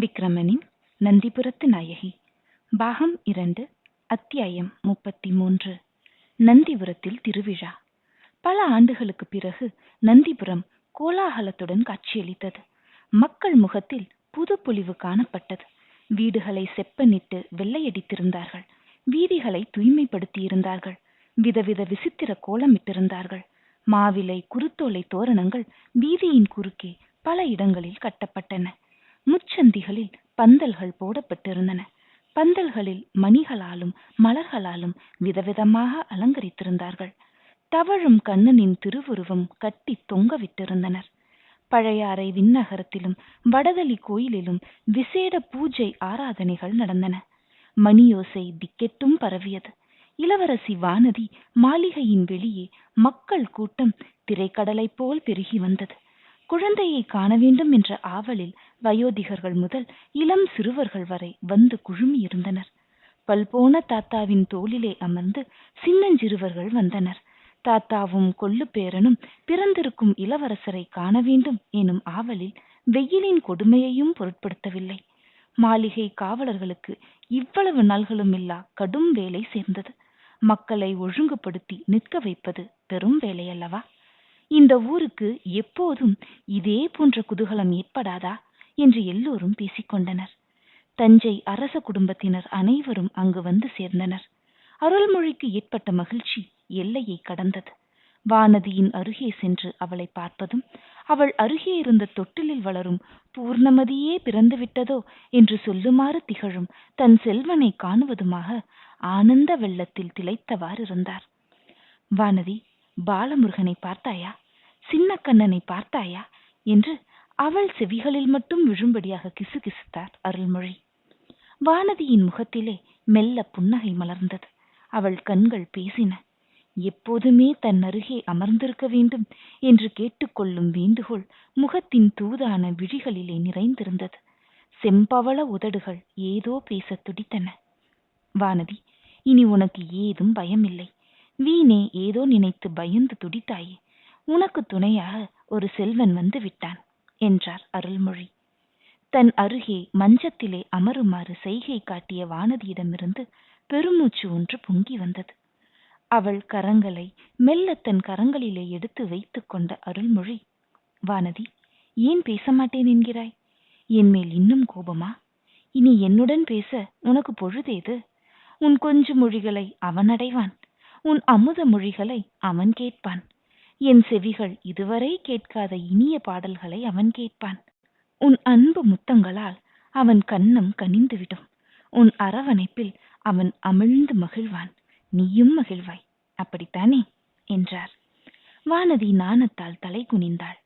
விக்ரமனின் நந்திபுரத்து நாயகி. பாகம் இரண்டு அத்தியாயம் முப்பத்தி மூன்று நந்திபுரத்தில் திருவிழா. பல ஆண்டுகளுக்கு பிறகு நந்திபுரம் கோலாகலத்துடன் காட்சியளித்தது. மக்கள் முகத்தில் புது பொலிவு காணப்பட்டது. வீடுகளை செப்பனிட்டு வெள்ளையடித்திருந்தார்கள். வீதிகளை தூய்மைப்படுத்தியிருந்தார்கள். விதவித விசித்திர கோலமிட்டிருந்தார்கள். மாவிலை குருத்தோலை தோரணங்கள் வீதியின் குறுக்கே பல இடங்களில் கட்டப்பட்டன. முச்சந்திகளில் பந்தல்கள் போடப்பட்டிருந்தன. பந்தல்களில் மணிகளாலும் மலர்களாலும் விதவிதமாக அலங்கரித்திருந்தார்கள். தவழும் கண்ணனின் திருவுருவம் கட்டி தொங்கவிட்டிருந்தனர். பழையாறை விண்ணகரத்திலும் வடதளி கோயிலிலும் விசேட பூஜை ஆராதனைகள் நடந்தன. மணியோசை திக்கெட்டும் பரவியது. இளவரசி வானதி மாளிகையின் வெளியே மக்கள் கூட்டம் திரைக்கடலைப் போல் பெருகி வந்தது. குழந்தையை காண வேண்டும் என்ற ஆவலில் வயோதிகர்கள் முதல் இளம் சிறுவர்கள் வரை வந்து குழுமியிருந்தனர் பல்போன தாத்தாவின் தோளிலே அமர்ந்து சின்னஞ்சிறுவர்கள் வந்தனர். தாத்தாவும் கொல்லு பேரனும் பிறந்திருக்கும் இளவரசரை காண வேண்டும் எனும் ஆவலில் வெயிலின் கொடுமையையும் பொருட்படுத்தவில்லை. மாளிகை காவலர்களுக்கு இவ்வளவு நாள்களும் இல்லா கடும் வேலை சேர்ந்தது. மக்களை ஒழுங்குபடுத்தி நிற்க வைப்பது பெரும் வேலையல்லவா? இந்த ஊருக்கு எப்போதும் இதே போன்ற குதூகலம் ஏற்படாதா? என்று எல்லோரும் பேசிக்கொண்டனர் தஞ்சை அரச குடும்பத்தினர் அனைவரும் அங்கு வந்து சேர்ந்தனர். அருள்மொழிக்கு ஏற்பட்ட மகிழ்ச்சி எல்லையை கடந்தது. வானதியின் அருகே சென்று அவளை பார்ப்பதும் அவள் அருகே இருந்த தொட்டிலில் வளரும் பூர்ணமதியே பிறந்து விட்டதோ என்று சொல்லுமாறு திகழும் தன் செல்வனை காணுவதுமாக ஆனந்த வெள்ளத்தில் திளைத்தவாறு இருந்தார் வானதி பாலமுருகனை பார்த்தாயா? சின்ன கண்ணனை பார்த்தாயா? என்று அவள் செவிகளில் மட்டும் விழும்படியாக கிசுகிசுத்தார் அருள்மொழி. வானதியின் முகத்திலே மெல்ல புன்னகை மலர்ந்தது. அவள் கண்கள் பேசின. எப்போதுமே தன் அருகே அமர்ந்திருக்க வேண்டும் என்று கேட்டுக்கொள்ளும் வேண்டுகோள் முகத்தின் தூதான விழிகளிலே நிறைந்திருந்தது. செம்பவள உதடுகள் ஏதோ பேசத் துடித்தன. வானதி இனி உனக்கு ஏதும் பயமில்லை. வீணே ஏதோ நினைத்து பயந்து துடித்தாயே. உனக்கு துணையாக ஒரு செல்வன் வந்து விட்டான். என்றார் அருள்மொழி. தன் அருகே மஞ்சத்திலே அமருமாறு செய்கை காட்டிய வானதியிடமிருந்து பெருமூச்சு ஒன்று பொங்கி வந்தது. அவள் கரங்களை மெல்ல தன் கரங்களிலே எடுத்து வைத்துக் கொண்ட அருள்மொழி வானதி ஏன் பேச மாட்டேன் என்கிறாய்? என் மேல் இன்னும் கோபமா? இனி என்னுடன் பேச உனக்கு பொழுதேது உன் கொஞ்சு மொழிகளை அவன் அடைவான். உன் அமுத மொழிகளை அவன் கேட்பான். என் செவிகள் இதுவரை கேட்காத இனிய பாடல்களை அவன் கேட்பான். உன் அன்பு முத்தங்களால் அவன் கன்னம் கனிந்துவிடும். உன் அரவணைப்பில் அவன் அமிழ்ந்து மகிழ்வான். நீயும் மகிழ்வாய். அப்படித்தானே? என்றார். வானதி நாணத்தால் தலை குனிந்தாள்.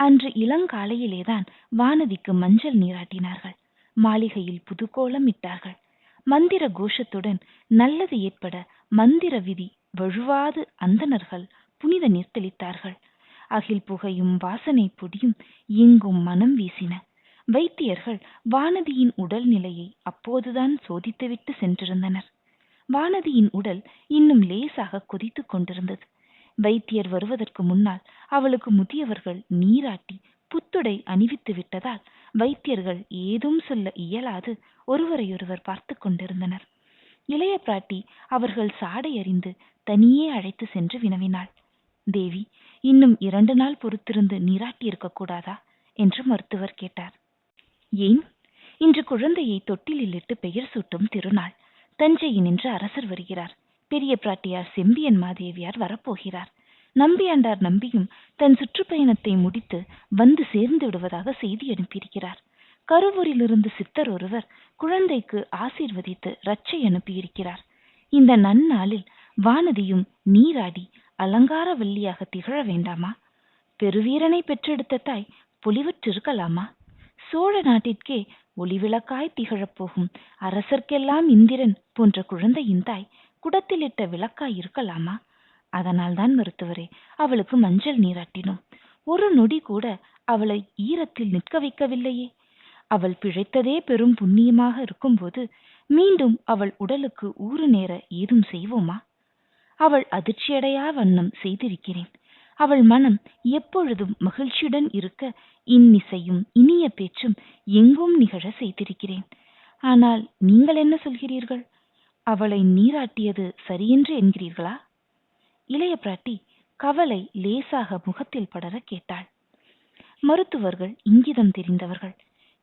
அன்று இளங்காலையிலேதான் வானதிக்கு மஞ்சள் நீராட்டினார்கள். மாளிகையில் புதுக்கோலம் இட்டார்கள். மந்திர கோஷத்துடன் நல்லது ஏற்பட மந்திர விதி வழுவாது அந்தணர்கள் புனித நீர் தெளித்தார்கள் அகில் புகையும் வாசனை பொடியும் எங்கும் மனம் வீசின. வைத்தியர்கள் வானதியின் உடல் நிலையை அப்போதுதான் சோதித்துவிட்டு சென்றிருந்தனர். வானதியின் உடல் இன்னும் லேசாக கொதித்துக் கொண்டிருந்தது. வைத்தியர் வருவதற்கு முன்னால் அவளுக்கு முதியவர்கள் நீராட்டி புத்துடை அணிவித்து விட்டதால் வைத்தியர்கள் ஏதும் சொல்ல இயலாது ஒருவரையொருவர் பார்த்து கொண்டிருந்தனர். இளைய பிராட்டி அவர்கள் சாடை அறிந்து தனியே அழைத்து சென்று வினவினாள். தேவி இன்னும் இரண்டு நாள் பொறுத்திருந்து நீராட்டி இருக்கக்கூடாதா என்று மருத்துவர் கேட்டார். ஏன்? இன்று குழந்தையை தொட்டிலில் இட்டு பெயர் சூட்டும் திருநாள். தஞ்சையினின்று அரசர் வருகிறார். பெரிய பிராட்டியார் செம்பியன் மாதேவியார் வரப்போகிறார். நம்பியாண்டார் நம்பியும் தன் சுற்றுப்பயணத்தை முடித்து வந்து சேர்ந்து விடுவதாக செய்தி அனுப்பியிருக்கிறார். கருவூரிலிருந்து சித்தர் ஒருவர் குழந்தைக்கு ஆசீர்வதித்து ரச்சை அனுப்பியிருக்கிறார். இந்த நன்னாளில் வானதியும் நீராடி அலங்கார வல்லியாக திகழ வேண்டாமா? பெருவீரனை பெற்றெடுத்த தாய் பொலிவற்றிருக்கலாமா? சோழ நாட்டிற்கே ஒளிவிளக்காய் திகழப் போகும் அரசர்க்கெல்லாம் இந்திரன் போன்ற குழந்தையின் தாய் குடத்திலிட்ட விளக்காய் இருக்கலாமா? அதனால்தான் மருத்துவரே அவளுக்கு மஞ்சள் நீராட்டினோம். ஒரு நொடி கூட அவளை ஈரத்தில் நிற்க வைக்கவில்லையே. அவள் பிழைத்ததே பெரும் புண்ணியமாக இருக்கும்போது மீண்டும் அவள் உடலுக்கு ஊறு நேர ஏதும் செய்வோமா? அவள் அதிர்ச்சியடையா வண்ணம் செய்திருக்கிறேன். அவள் மனம் எப்பொழுதும் மகிழ்ச்சியுடன் இருக்க இன்னிசையும் இனிய பேச்சும் எங்கும் நிகழ செய்திருக்கிறேன். ஆனால் நீங்கள் என்ன சொல்கிறீர்கள்? அவளை நீராட்டியது சரியென்று என்கிறீர்களா? இளைய பிராட்டி கவலை லேசாக முகத்தில் படர கேட்டாள். மருத்துவர்கள் இங்கிதம் தெரிந்தவர்கள்.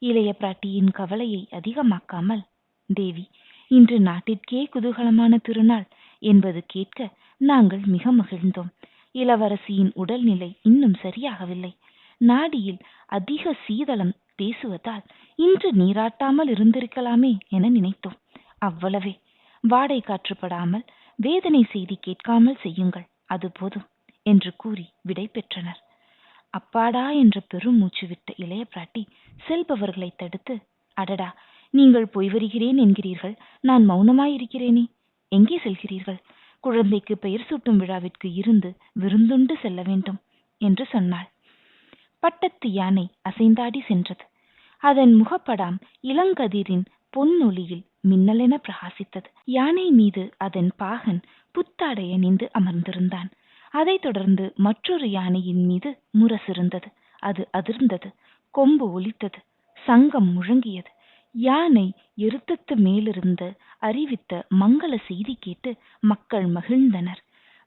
இளைய பிராட்டியின் கவலையை அதிகமாக்காமல் தேவி இன்று நாட்டிற்கே குதூகலமான திருநாள். என்பது கேட்க நாங்கள் மிக மகிழ்ந்தோம். இளவரசியின் உடல்நிலை இன்னும் சரியாகவில்லை. நாடியில் அதிக சீதளம் பேசுவதால் இன்று நீராட்டாமல் இருந்திருக்கலாமே என நினைத்தோம். அவ்வளவே. வாடை காற்றுப்படாமல் வேதனை செய்தி கேட்காமல் செய்யுங்கள் அது போதும் என்று கூறி விடை பெற்றனர். அப்பாடா என்ற பெரும் மூச்சு விட்ட இளைய பிராட்டி செல்பவர்களை தடுத்து அடடா நீங்கள் போய் வருகிறேன் என்கிறீர்கள் நான் மௌனமாயிருக்கிறேனே. எங்கே செல்கிறீர்கள்? குழந்தைக்கு பெயர் சூட்டும் விழாவிற்கு இருந்து விருந்துண்டு செல்ல வேண்டும் என்று சொன்னாள். பட்டத்து யானை அசைந்தாடி சென்றது. அதன் முகப்படாம் இளங்கதிரின் பொன்னொலியில் மின்னலென பிரகாசித்தது. யானை மீது அதன் பாகன் புத்தாடை அணிந்து அமர்ந்திருந்தான். அதைத் தொடர்ந்து மற்றொரு யானையின் மீது முரசிருந்தது அது அதிர்ந்தது கொம்பு ஒலித்தது சங்கம் முழங்கியது. யானை எருத்தத்து மேலிருந்து அறிவித்த மங்கள செய்தி கேட்டு மக்கள் மகிழ்ந்தனர்.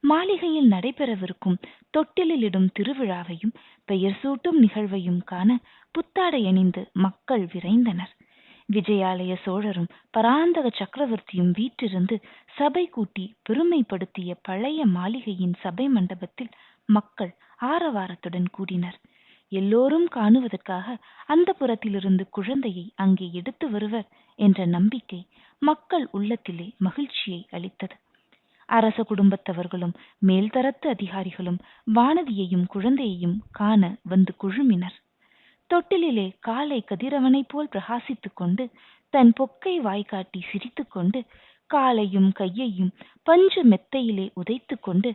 மாளிகையில் நடைபெறவிருக்கும் தொட்டிலிடும் திருவிழாவையும் பெயர் சூட்டும் நிகழ்வையும் காண புத்தாடை அணிந்து மக்கள் விரைந்தனர். விஜயாலய சோழரும் பராந்தக சக்கரவர்த்தியும் வீற்றிருந்து சபை கூட்டி பெருமைப்படுத்திய பழைய மாளிகையின் சபை மண்டபத்தில் மக்கள் ஆரவாரத்துடன் கூடினர். எல்லோரும் காணுவதற்காக அந்த புறத்திலிருந்து குழந்தையை அங்கே எடுத்து வருவர் என்ற நம்பிக்கை மக்கள் உள்ளத்திலே மகிழ்ச்சியை அளித்தது. அரச குடும்பத்தவர்களும் மேல்தரத்து அதிகாரிகளும் வானதியையும் குழந்தையையும் காண வந்து குழுமினர். தொட்டிலிலே காலை கதிரவனைப் போல் பிரகாசித்துக் கொண்டு தன் பொக்கை வாய்காட்டி சிரித்துக்கொண்டு காலையும் கையையும் பஞ்சு மெத்தையிலே உதைத்துக் கொண்டு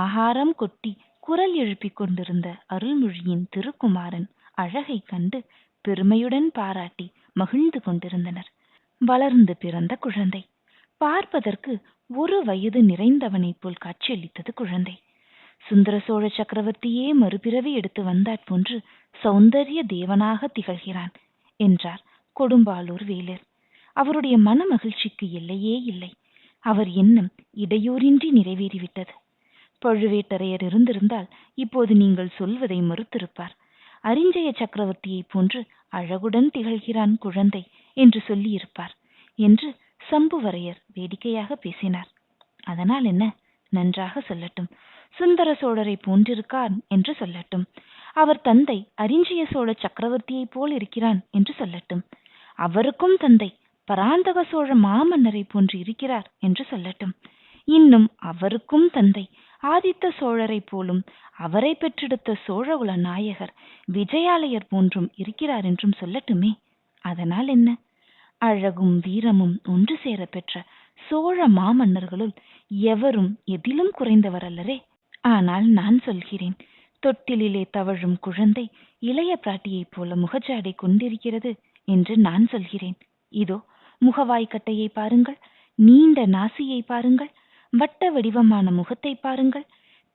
ஆகாரம் கொட்டி குரல் எழுப்பிக் கொண்டிருந்த அருள்மொழியின் திருக்குமாரன் அழகை கண்டு பெருமையுடன் பாராட்டி மகிழ்ந்து கொண்டிருந்தனர். வளர்ந்து பிறந்த குழந்தை. பார்ப்பதற்கு ஒரு வயது நிறைந்தவனைப் போல் காட்சியளித்தது குழந்தை. சுந்தர சோழ சக்கரவர்த்தியே மறுபிறவி எடுத்து வந்தாற் போன்று சௌந்தரிய தேவனாக திகழ்கிறான் என்றார் கொடும்பாலூர் வேலர். அவருடைய மன மகிழ்ச்சிக்கு எல்லையே இல்லை. அவர் எண்ணம் இடையூறின்றி நிறைவேறிவிட்டது. பழுவேட்டரையர் இருந்திருந்தால் இப்போது நீங்கள் சொல்வதை மறுத்திருப்பார். அரிஞ்சய சக்கரவர்த்தியைப் போன்று அழகுடன் திகழ்கிறான் குழந்தை என்று சொல்லியிருப்பார் என்று சம்புவரையர் வேடிக்கையாக பேசினார். அதனால் என்ன? நன்றாக சொல்லட்டும். சுந்தர சோழரை போன்றிருக்கான் என்று சொல்லட்டும். அவர் தந்தை அரிஞ்சய சோழ சக்கரவர்த்தியைப் போல் இருக்கிறான் என்று சொல்லட்டும். அவருக்கும் தந்தை பராந்தக சோழ மாமன்னரை போன்று இருக்கிறார் என்று சொல்லட்டும். இன்னும் அவருக்கும் தந்தை ஆதித்த சோழரை போலும் அவரை பெற்றெடுத்த சோழகுல நாயகர் விஜயாலயர் போன்றும் இருக்கிறார் என்றும் சொல்லட்டுமே. அதனால் என்ன? அழகும் வீரமும் ஒன்று சேர பெற்ற சோழ மாமன்னர்களுள் எவரும் எதிலும் குறைந்தவர் அல்லரே. ஆனால் நான் சொல்கிறேன் தொட்டிலிலே தவழும் குழந்தை இளைய பிராட்டியைப் போல முகஜாடை கொண்டிருக்கிறது என்று நான் சொல்கிறேன். இதோ முகவாய்க்கட்டையை பாருங்கள் நீண்ட நாசியை பாருங்கள் வட்ட வடிவமான முகத்தை பாருங்கள்.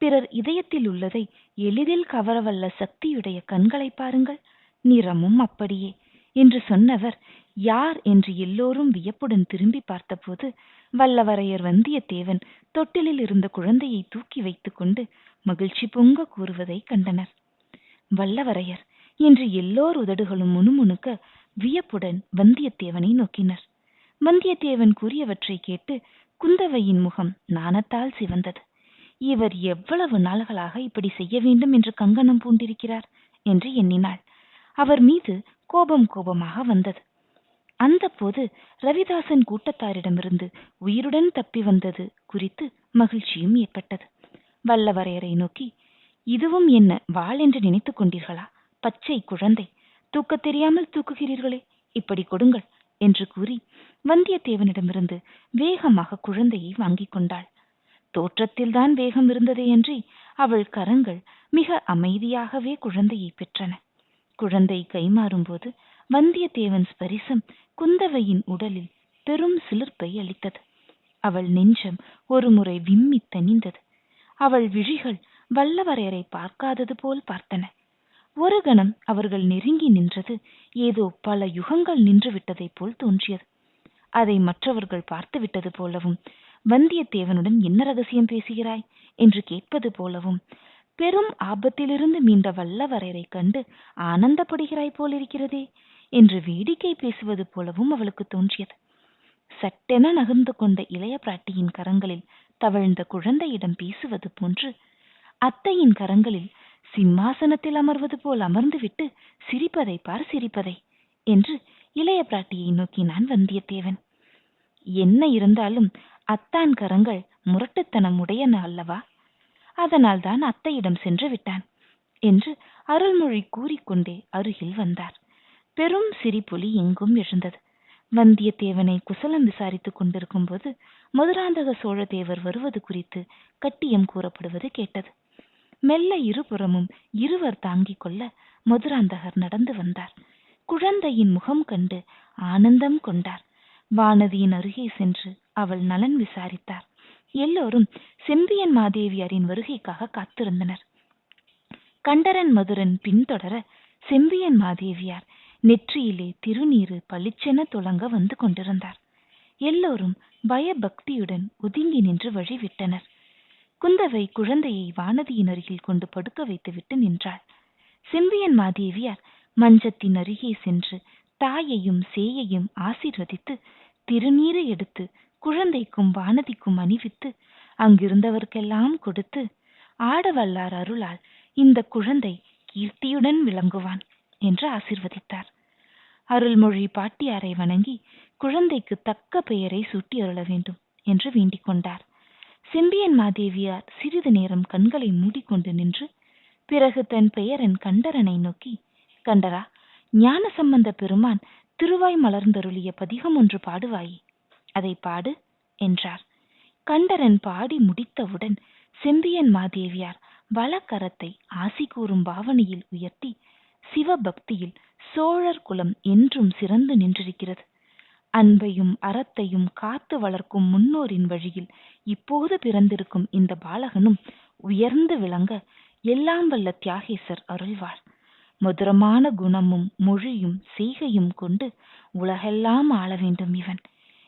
பிறர் இதயத்தில் உள்ளதை எளிதில் கவரவல்ல சக்தியுடைய கண்களை பாருங்கள். நிறமும் அப்படியே. என்று சொன்னவர் யார் என்று எல்லோரும் வியப்புடன் திரும்பி பார்த்தபோது வல்லவரையர் வந்தியத்தேவன் தொட்டிலில் இருந்த குழந்தையை தூக்கி வைத்துக் கொண்டு மகிழ்ச்சி பொங்க கூறுவதை கண்டனர். வல்லவரையர் என்று எல்லோர் உதடுகளும் முணுமுணுக்க வியப்புடன் வந்தியத்தேவனை நோக்கினர். வந்தியத்தேவன் கூறியவற்றை கேட்டு குந்தவையின் முகம் நாணத்தால் சிவந்தது. இவர் எவ்வளவு நாள்களாக இப்படி செய்ய வேண்டும் என்று கங்கணம் பூண்டிருக்கிறார் என்று எண்ணினாள். அவர் மீது கோபம் கோபமாக வந்தது. அந்த போது ரவிதாசன் கூட்டத்தாரிடமிருந்து உயிருடன் தப்பி வந்தது குறித்து மகிழ்ச்சியும் ஏற்பட்டது. வல்லவரையரை நோக்கி இதுவும் என்ன வாள் என்று நினைத்துக் கொண்டீர்களா? பச்சை குழந்தை. தூக்கத் தெரியாமல் தூக்குகிறீர்களே. இப்படி கொடுங்கள். என்று கூறி வந்தியத்தேவனிடமிருந்து வேகமாக குழந்தையை வாங்கிக் கொண்டாள். தோற்றத்தில்தான் வேகம் இருந்ததேயன்றி அவள் கரங்கள் மிக அமைதியாகவே குழந்தையை பெற்றன. குழந்தை கைமாறும்போது வந்தியத்தேவன் ஸ்பரிசம் குந்தவையின் உடலில் பெரும் சிலிர்ப்பை அளித்தது. அவள் நெஞ்சம் ஒருமுறை விம்மி தணிந்தது. அவள் விழிகள் வல்லவரையரை பார்க்காதது போல் பார்த்தன. ஒரு கணம் அவர்கள் நெருங்கி நின்றது. ஏதோ பல யுகங்கள் நின்று விட்டதைப் போல் தோன்றியது. அதை மற்றவர்கள் பார்த்து விட்டது போலவும் வந்தியத்தேவனுடன் என்ன ரகசியம் பேசுகிறாய்? என்று கேட்பது போலவும் பெரும் ஆபத்திலிருந்து மீண்ட வல்லவரையரை கண்டு ஆனந்தப்படுகிறாய் போலிருக்கிறதே என்று வேடிக்கை பேசுவது போலவும் அவளுக்கு தோன்றியது. சட்டென நகர்ந்து கொண்ட இளைய பிராட்டியின் கரங்களில் தவழ்ந்த குழந்தையிடம் பேசுவது போன்று அத்தையின் கரங்களில் சிம்மாசனத்தில் அமர்வது போல் அமர்ந்துவிட்டு சிரிப்பதை பார் சிரிப்பதை என்று இளைய பிராட்டியை நோக்கினான் வந்தியத்தேவன். என்ன இருந்தாலும் அத்தான் கரங்கள் முரட்டுத்தனம் உடையன அல்லவா? அதனால் தான் அத்தையிடம் சென்று விட்டான் என்று அருள்மொழி கூறிக்கொண்டே அருகில் வந்தார். பெரும் சிரிப்பொலி எங்கும் எழுந்தது. வந்தியத்தேவனை குசலம் விசாரித்துக் கொண்டிருக்கும் போது மதுராந்தக சோழ தேவர் வருவது குறித்து கட்டியம் கூறப்படுவது கேட்டது. மெல்ல இருபுறமும் இருவர் தாங்கிக் கொள்ள மதுராந்தகர் நடந்து வந்தார். குழந்தையின் முகம் கண்டு ஆனந்தம் கொண்டார். வானதியின் அருகே சென்று அவள் நலன் விசாரித்தார். எல்லோரும் செம்பியன் மாதேவியாரின் வருகைக்காக காத்திருந்தனர். கண்டரன் மதுரன் பின்தொடர செம்பியன் மாதேவியார் நெற்றியிலே திருநீறு பளிச்சென துளங்க வந்து கொண்டிருந்தார். எல்லோரும் பயபக்தியுடன் ஒதுங்கி நின்று வழிவிட்டனர். குந்தவை குழந்தையை வானதியின் அருகில் கொண்டு படுக்க வைத்துவிட்டு நின்றாள். செம்பியன் மாதேவியார் மஞ்சத்தின் அருகே சென்று தாயையும் சேயையும் ஆசீர்வதித்து திருநீரை எடுத்து குழந்தைக்கும் வானதிக்கும் அணிவித்து அங்கிருந்தவர்க்கெல்லாம் கொடுத்து ஆடவல்லார் அருளால் இந்த குழந்தை கீர்த்தியுடன் விளங்குவான் என்று ஆசிர்வதித்தார். அருள்மொழி பாட்டியாரை வணங்கி குழந்தைக்கு தக்க பெயரை சூட்டி அருள வேண்டும் என்று வேண்டிக் கொண்டார். செம்பியன் மாதேவியார் சிறிது நேரம் கண்களை மூடிக்கொண்டு நின்று பிறகு தன் பெயரன் கண்டரனை நோக்கி கண்டரா ஞான சம்பந்த பெருமான் திருவாய் மலர்ந்தருளிய பதிகம் ஒன்று பாடுவாயே அதை பாடு என்றார். கண்டரன் பாடி முடித்தவுடன் செம்பியன் மாதேவியார் வலக்கரத்தை ஆசி கூறும் பாவனையில் உயர்த்தி சிவபக்தியில் சோழர் குலம் என்றும் சிறந்து நின்றிருக்கிறது. அன்பையும் அறத்தையும் காத்து வளர்க்கும் முன்னோரின் வழியில் இப்போது பிறந்திருக்கும் இந்த பாலகனும் உயர்ந்து விளங்க எல்லாம் வல்ல தியாகேசர் அருள்வார் மதுரமான குணமும் மொழியும் செய்கையும் கொண்டு உலகெல்லாம் ஆள வேண்டும் இவன்.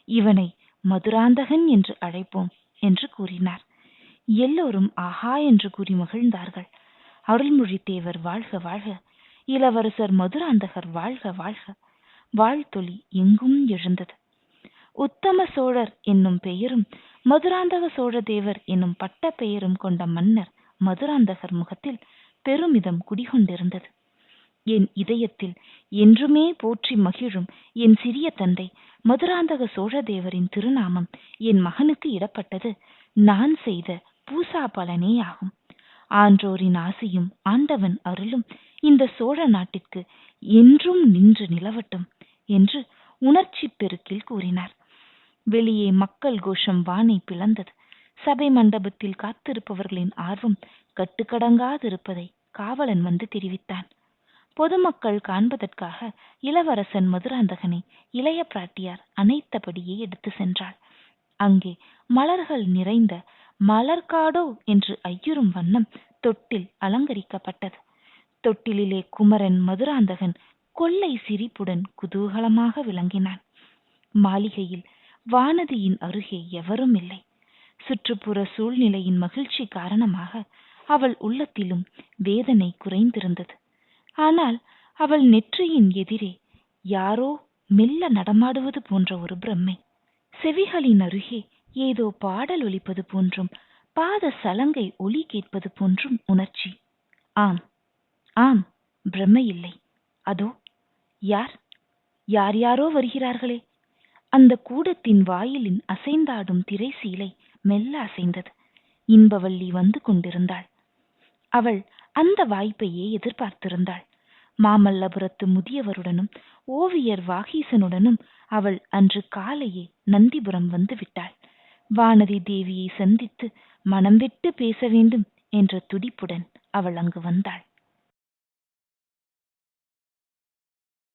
இவனை மதுராந்தகன் என்று அழைப்போம் என்று கூறினார். எல்லோரும் ஆஹா என்று கூறி மகிழ்ந்தார்கள். அருள்மொழி தேவர் வாழ்க வாழ்க இளவரசர் மதுராந்தகர் வாழ்க வாழ்க. வாழ்த்தொலி எங்கும் எழுந்தது. உத்தம சோழர் என்னும் பெயரும் மதுராந்தக சோழ தேவர் என்னும் பட்ட பெயரும் கொண்ட மன்னர் மதுராந்தகர் முகத்தில் பெருமிதம் குடிகொண்டிருந்தது. என் இதயத்தில் என்றுமே போற்றி மகிழும் என் சிறிய தந்தை மதுராந்தக சோழதேவரின் திருநாமம் என் மகனுக்கு இடப்பட்டது. நான் செய்த பூசா பலனே ஆகும் ஆன்றோரின் ஆசையும் ஆண்டவன் அருளும் இந்த சோழ நாட்டிற்கு என்றும் நின்று நிலவட்டும் என்று உணர்ச்சி பெருக்கில் கூறினார். வெளியே மக்கள் கோஷம் வானை பிளந்தது. சபை மண்டபத்தில் காத்திருப்பவர்களின் ஆர்வம் கட்டுக்கடங்காதிருப்பதை காவலன் வந்து தெரிவித்தான். பொதுமக்கள் காண்பதற்காக இளவரசன் மதுராந்தகனை இளைய பிராட்டியார் அனைத்தபடியே எடுத்து சென்றாள். அங்கே மலர்கள் நிறைந்த மலர்காடோ என்று ஐயுறும் வண்ணம் தொட்டில் அலங்கரிக்கப்பட்டது. தொட்டிலிலே குமரன் மதுராந்தகன் கொள்ளை சிரிப்புடன் குதூகலமாக விளங்கினான். மாளிகையில் வானதியின் அருகே எவரும் இல்லை. சுற்றுப்புற சூழ்நிலையின் மகிழ்ச்சி காரணமாக அவள் உள்ளத்திலும் வேதனை குறைந்திருந்தது. ஆனால் அவள் நெற்றியின் எதிரே யாரோ மெல்ல நடமாடுவது போன்ற ஒரு பிரம்மை. செவிகளின் அருகே ஏதோ பாடல் ஒலிப்பது போன்றும் பாத சலங்கை ஒலி கேட்பது போன்றும் உணர்ச்சி. ஆம் ஆம் பிரம்மை இல்லை. அதோ யார்? யார் யாரோ வருகிறார்களே. அந்த கூடத்தின் வாயிலின் அசைந்தாடும் திரை சீலை மெல்ல அசைந்தது. இன்பவள்ளி வந்து கொண்டிருந்தாள். அவள் அந்த வாய்ப்பையே எதிர்பார்த்திருந்தாள். மாமல்லபுரத்து முதியவருடனும் ஓவியர் வாகீசனுடனும் அவள் அன்று காலையே நந்திபுரம் வந்து விட்டாள். வானதி தேவியை சந்தித்து மனம் விட்டு பேச வேண்டும் என்ற துடிப்புடன் அவள் அங்கு வந்தாள்.